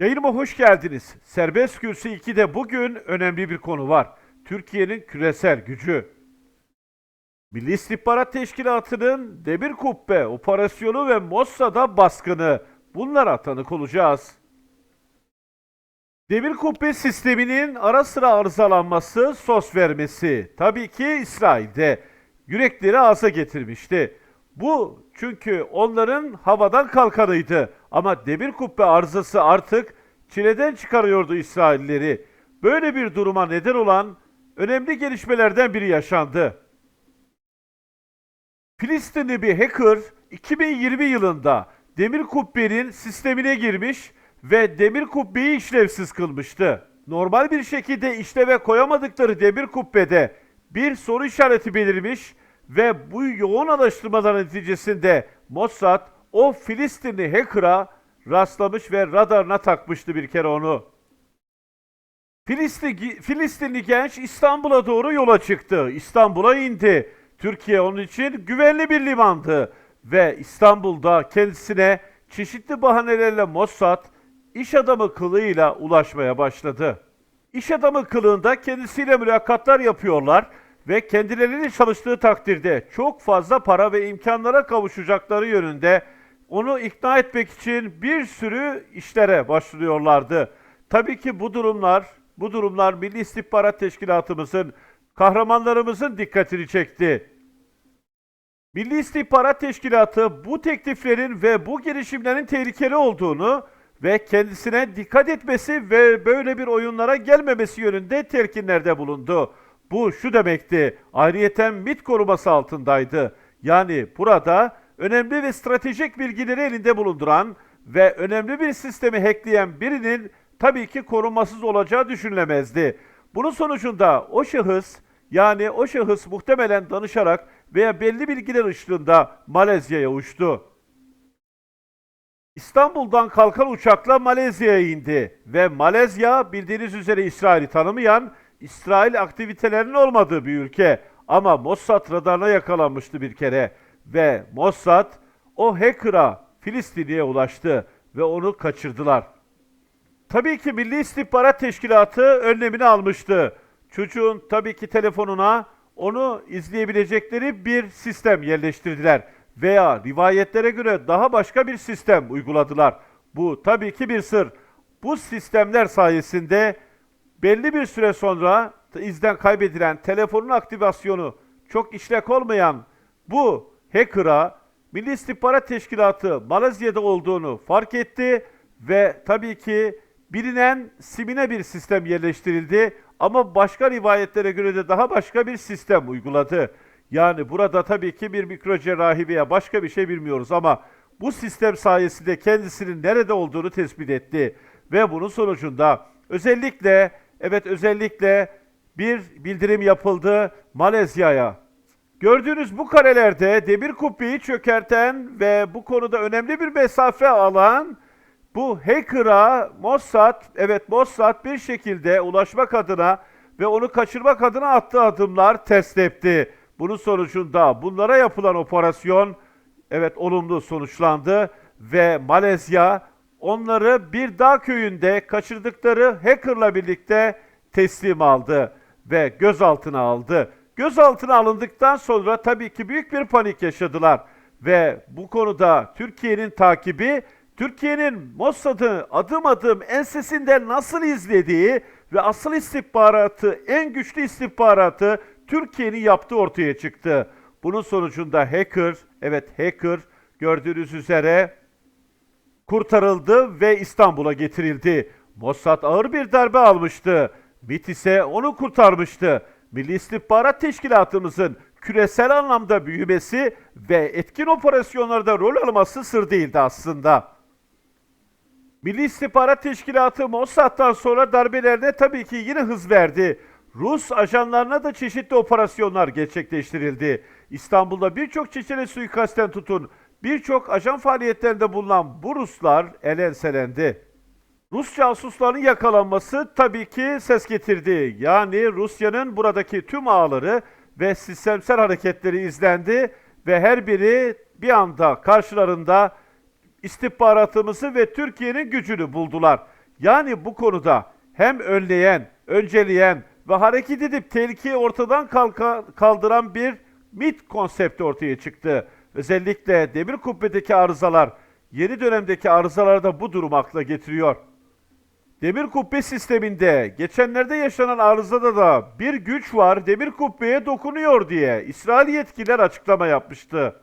Yayınıma hoş geldiniz. Serbest Kürsü 2'de bugün önemli bir konu var. Türkiye'nin küresel gücü. Milli İstihbarat Teşkilatı'nın Demir Kubbe operasyonu ve Mossad'a baskını. Bunlara tanık olacağız. Demir Kubbe sisteminin ara sıra arızalanması, sos vermesi. Tabii ki İsrail'de yürekleri ağza getirmişti. Bu çünkü onların havadan kalkanıydı. Ama demir kubbe arızası artık çileden çıkarıyordu İsraillileri. Böyle bir duruma neden olan önemli gelişmelerden biri yaşandı. Filistinli bir hacker 2020 yılında demir kubbenin sistemine girmiş ve demir kubbeyi işlevsiz kılmıştı. Normal bir şekilde işleve koyamadıkları demir kubbede bir soru işareti belirmiş ve bu yoğun araştırmalar neticesinde Mossad o Filistinli hacker'a rastlamış ve radarına takmıştı bir kere onu. Filistin, Filistinli genç İstanbul'a doğru yola çıktı. İstanbul'a indi. Türkiye onun için güvenli bir limandı. Ve İstanbul'da kendisine çeşitli bahanelerle Mossad iş adamı kılığıyla ulaşmaya başladı. İş adamı kılığında kendisiyle mülakatlar yapıyorlar ve kendilerinin çalıştığı takdirde çok fazla para ve imkanlara kavuşacakları yönünde onu ikna etmek için bir sürü işlere başlıyorlardı. Tabii ki bu durumlar, bu durumlar Milli İstihbarat Teşkilatımızın, kahramanlarımızın dikkatini çekti. Milli İstihbarat Teşkilatı bu tekliflerin ve bu girişimlerin tehlikeli olduğunu ve kendisine dikkat etmesi ve böyle bir oyunlara gelmemesi yönünde telkinlerde bulundu. Bu şu demekti, ayrıyeten MIT koruması altındaydı. Yani burada önemli ve stratejik bilgileri elinde bulunduran ve önemli bir sistemi hackleyen birinin tabii ki korunmasız olacağı düşünülemezdi. Bunun sonucunda o şahıs yani o şahıs muhtemelen danışarak veya belli bilgiler ışığında Malezya'ya uçtu. İstanbul'dan kalkan uçakla Malezya'ya indi ve Malezya bildiğiniz üzere İsrail'i tanımayan, İsrail aktivitelerinin olmadığı bir ülke ama Mossad radarına yakalanmıştı bir kere ve Mossad o hacker'a Filistin'e ulaştı ve onu kaçırdılar. Tabii ki Milli İstihbarat Teşkilatı önlemini almıştı. Çocuğun tabii ki telefonuna onu izleyebilecekleri bir sistem yerleştirdiler veya rivayetlere göre daha başka bir sistem uyguladılar. Bu tabii ki bir sır. Bu sistemler sayesinde belli bir süre sonra izden kaybedilen telefonun aktivasyonu çok işlek olmayan bu hacker'a Milli İstihbarat Teşkilatı Malezya'da olduğunu fark etti ve tabii ki bilinen simine bir sistem yerleştirildi ama başka rivayetlere göre de daha başka bir sistem uyguladı. Yani burada tabii ki bir mikro cerrahi veya başka bir şey bilmiyoruz ama bu sistem sayesinde kendisinin nerede olduğunu tespit etti. Ve bunun sonucunda özellikle, evet özellikle bir bildirim yapıldı Malezya'ya. Gördüğünüz bu karelerde demir kubbeyi çökerten ve bu konuda önemli bir mesafe alan bu hacker'a Mossad, evet Mossad bir şekilde ulaşmak adına ve onu kaçırmak adına attığı adımlar ters tepti. Bunun sonucunda bunlara yapılan operasyon evet olumlu sonuçlandı ve Malezya onları bir dağ köyünde kaçırdıkları hacker'la birlikte teslim aldı ve gözaltına aldı. Gözaltına alındıktan sonra tabii ki büyük bir panik yaşadılar ve bu konuda Türkiye'nin takibi Türkiye'nin Mossad'ı adım adım ensesinden nasıl izlediği ve asıl istihbaratı, en güçlü istihbaratı Türkiye'nin yaptığı ortaya çıktı. Bunun sonucunda hacker, evet hacker gördüğünüz üzere kurtarıldı ve İstanbul'a getirildi. Mossad ağır bir darbe almıştı. MİT ise onu kurtarmıştı. Milli İstihbarat Teşkilatımızın küresel anlamda büyümesi ve etkin operasyonlarda rol alması sır değildi aslında. Milli İstihbarat Teşkilatı Mossad'dan sonra darbelerine tabii ki yine hız verdi. Rus ajanlarına da çeşitli operasyonlar gerçekleştirildi. İstanbul'da birçok Çeçen'e suikasten tutun, birçok ajan faaliyetlerinde bulunan bu Ruslar el enselendi. Rus casusların yakalanması tabii ki ses getirdi. Yani Rusya'nın buradaki tüm ağları ve sistemsel hareketleri izlendi ve her biri bir anda karşılarında istihbaratımızı ve Türkiye'nin gücünü buldular. Yani bu konuda hem önleyen, önceleyen ve hareket edip tehlikeyi ortadan kalka- kaldıran bir MIT konsepti ortaya çıktı. Özellikle demir kubbedeki arızalar, yeni dönemdeki arızalarda bu durum akla getiriyor. Demir kubbe sisteminde geçenlerde yaşanan arızada da bir güç var demir kubbeye dokunuyor diye İsrail yetkililer açıklama yapmıştı.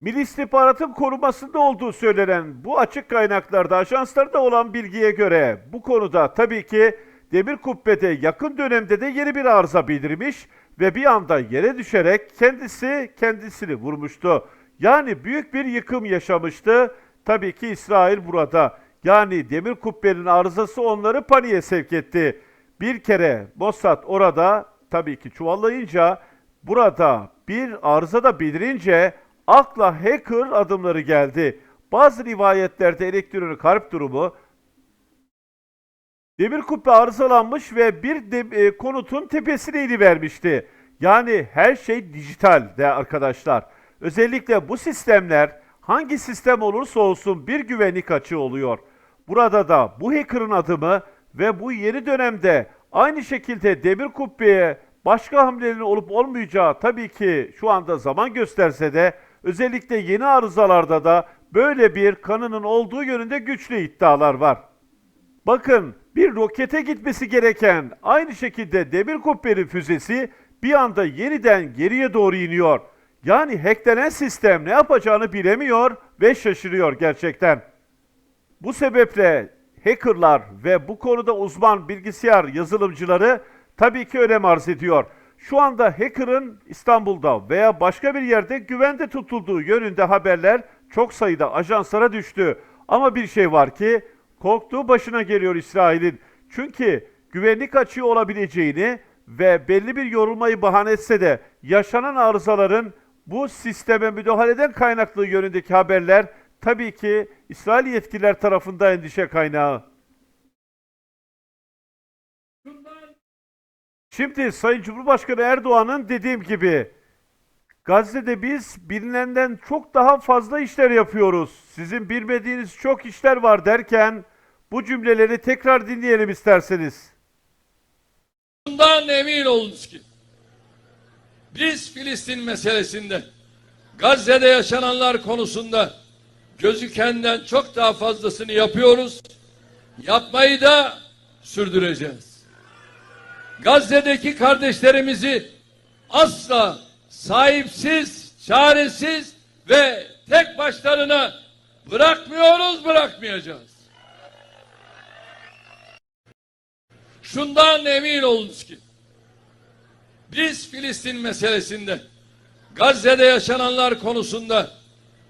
Milli İstihbaratın korumasında olduğu söylenen bu açık kaynaklarda ajanslarda olan bilgiye göre bu konuda tabii ki demir kubbede yakın dönemde de yeni bir arıza bildirmiş ve bir anda yere düşerek kendisi kendisini vurmuştu. Yani büyük bir yıkım yaşamıştı. Tabii ki İsrail burada. Yani demir kubbenin arızası onları paniğe sevk etti. Bir kere Mossad orada tabii ki çuvallayınca burada bir arıza da bildirince akla hacker adımları geldi. Bazı rivayetlerde elektronik harp durumu demir kubbe arızalanmış ve bir de- e, konutun tepesine inivermişti. Yani her şey dijital de arkadaşlar. Özellikle bu sistemler hangi sistem olursa olsun bir güvenlik açığı oluyor. Burada da bu hacker'ın adımı ve bu yeni dönemde aynı şekilde demir kubbeye başka hamlelerin olup olmayacağı tabii ki şu anda zaman gösterse de özellikle yeni arızalarda da böyle bir kanının olduğu yönünde güçlü iddialar var. Bakın bir rokete gitmesi gereken aynı şekilde demir kubbenin füzesi bir anda yeniden geriye doğru iniyor. Yani hacklenen sistem ne yapacağını bilemiyor ve şaşırıyor gerçekten. Bu sebeple hackerlar ve bu konuda uzman bilgisayar yazılımcıları tabii ki önem arz ediyor. Şu anda hacker'ın İstanbul'da veya başka bir yerde güvende tutulduğu yönünde haberler çok sayıda ajanslara düştü. Ama bir şey var ki korktuğu başına geliyor İsrail'in. Çünkü güvenlik açığı olabileceğini ve belli bir yorulmayı bahane etse de yaşanan arızaların bu sisteme müdahaleden kaynaklı yönündeki haberler tabii ki İsrail yetkililer tarafından endişe kaynağı. Şimdi Sayın Cumhurbaşkanı Erdoğan'ın dediğim gibi Gazze'de biz bilinenden çok daha fazla işler yapıyoruz. Sizin bilmediğiniz çok işler var derken bu cümleleri tekrar dinleyelim isterseniz. Bundan emin olunuz ki biz Filistin meselesinde Gazze'de yaşananlar konusunda gözükenden çok daha fazlasını yapıyoruz. Yapmayı da sürdüreceğiz. Gazze'deki kardeşlerimizi asla sahipsiz, çaresiz ve tek başlarına bırakmıyoruz, bırakmayacağız. Şundan emin olunuz ki biz Filistin meselesinde Gazze'de yaşananlar konusunda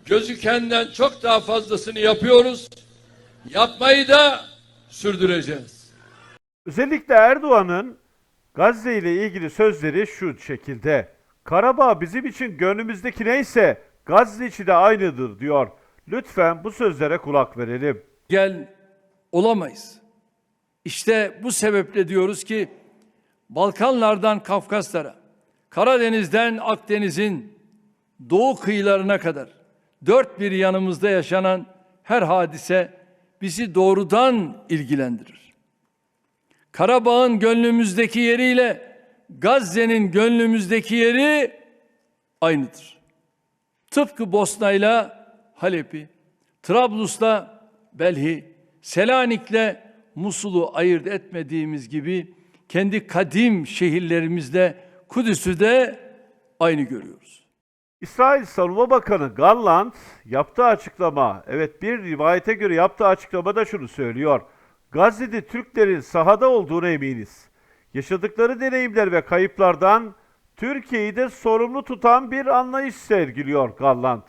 gözükenden çok daha fazlasını yapıyoruz. Yapmayı da sürdüreceğiz. Özellikle Erdoğan'ın Gazze ile ilgili sözleri şu şekilde. Karabağ bizim için gönlümüzdeki neyse Gazze içi de aynıdır diyor. Lütfen bu sözlere kulak verelim. gel olamayız. İşte bu sebeple diyoruz ki Balkanlardan Kafkaslara, Karadeniz'den Akdeniz'in doğu kıyılarına kadar dört bir yanımızda yaşanan her hadise bizi doğrudan ilgilendirir. Karabağ'ın gönlümüzdeki yeriyle Gazze'nin gönlümüzdeki yeri aynıdır. Tıpkı Bosna'yla Halep'i, Trablus'la Belhi, Selanik'le Musul'u ayırt etmediğimiz gibi kendi kadim şehirlerimizle Kudüs'ü de aynı görüyoruz. İsrail Savunma Bakanı Gallant yaptığı açıklama, evet bir rivayete göre yaptığı açıklamada şunu söylüyor. Gazze'de Türklerin sahada olduğuna eminiz. Yaşadıkları deneyimler ve kayıplardan Türkiye'yi de sorumlu tutan bir anlayış sergiliyor Gallant.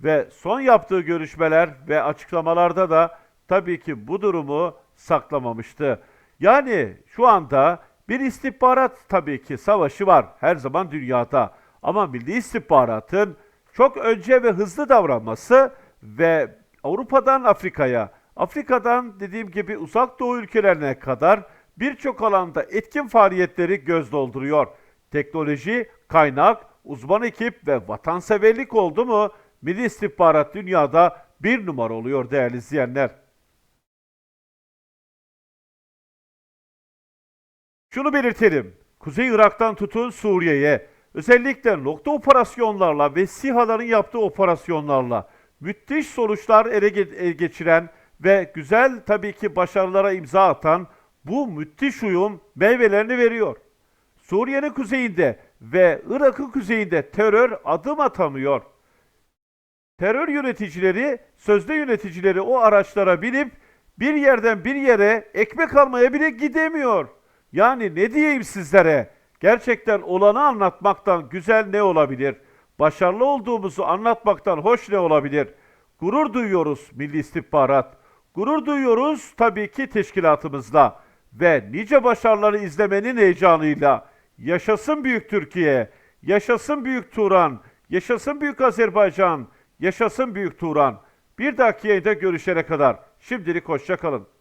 Ve son yaptığı görüşmeler ve açıklamalarda da tabii ki bu durumu saklamamıştı. Yani şu anda bir istihbarat tabii ki savaşı var her zaman dünyada. Ama milli istihbaratın çok önce ve hızlı davranması ve Avrupa'dan Afrika'ya, Afrika'dan dediğim gibi uzak doğu ülkelerine kadar birçok alanda etkin faaliyetleri göz dolduruyor. Teknoloji, kaynak, uzman ekip ve vatanseverlik oldu mu Milli İstihbarat dünyada bir numara oluyor değerli izleyenler. Şunu belirtelim. Kuzey Irak'tan tutun Suriye'ye, özellikle nokta operasyonlarla ve SİHA'ların yaptığı operasyonlarla müthiş sonuçlar ele ele geçiren ve güzel tabii ki başarılara imza atan bu müthiş uyum meyvelerini veriyor. Suriye'nin kuzeyinde ve Irak'ın kuzeyinde terör adım atamıyor. Terör yöneticileri, sözde yöneticileri o araçlara binip bir yerden bir yere ekmek almaya bile gidemiyor. Yani ne diyeyim sizlere? Gerçekten olanı anlatmaktan güzel ne olabilir? Başarılı olduğumuzu anlatmaktan hoş ne olabilir? Gurur duyuyoruz Milli İstihbarat. Gurur duyuyoruz tabii ki teşkilatımızla ve nice başarıları izlemenin heyecanıyla. Yaşasın Büyük Türkiye, yaşasın Büyük Turan, yaşasın Büyük Azerbaycan, yaşasın Büyük Turan. Bir dahaki yayında görüşene kadar şimdilik hoşça kalın.